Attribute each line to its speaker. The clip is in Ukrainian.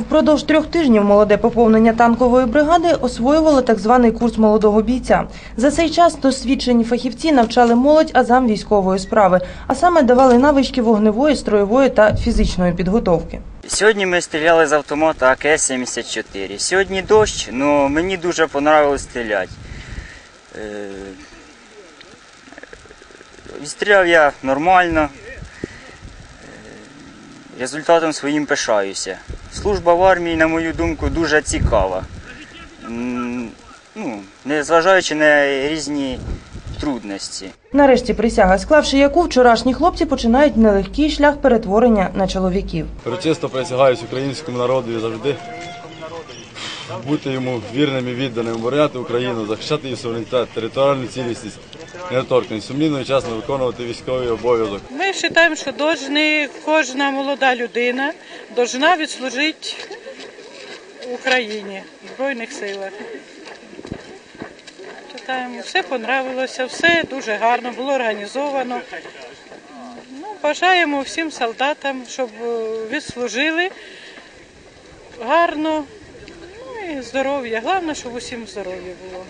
Speaker 1: Впродовж трьох тижнів молоде поповнення танкової бригади освоювало так званий курс молодого бійця. За цей час досвідчені фахівці навчали молодь азам військової справи, а саме давали навички вогневої, строєвої та фізичної підготовки.
Speaker 2: Сьогодні ми стріляли з автомата АК-74. Сьогодні дощ, але мені дуже понравилось стріляти. Е, Відстріляв я нормально. Е, Результатом своїм пишаюся. Служба в армії, на мою думку, дуже цікава. Ну, незважаючи на різні трудності.
Speaker 1: Нарешті присяга, склавши яку вчорашні хлопці починають нелегкий шлях перетворення на чоловіків.
Speaker 3: Урочисто присягаюсь українському народу завжди бути йому вірним і відданим, обороняти Україну, захищати її суверенітет, територіальну цілісність, недоторканність, сумлінно і чесно виконувати військовий обов'язок.
Speaker 4: Ми вважаємо, що должны, кожна молода людина должна відслужити Україні, в Збройних силах. Читаємо, все понравилося, все дуже гарно, було організовано. Ну, бажаємо всім солдатам, щоб е, відслужили гарно здоров'я. Головне, щоб усім здоров'я було.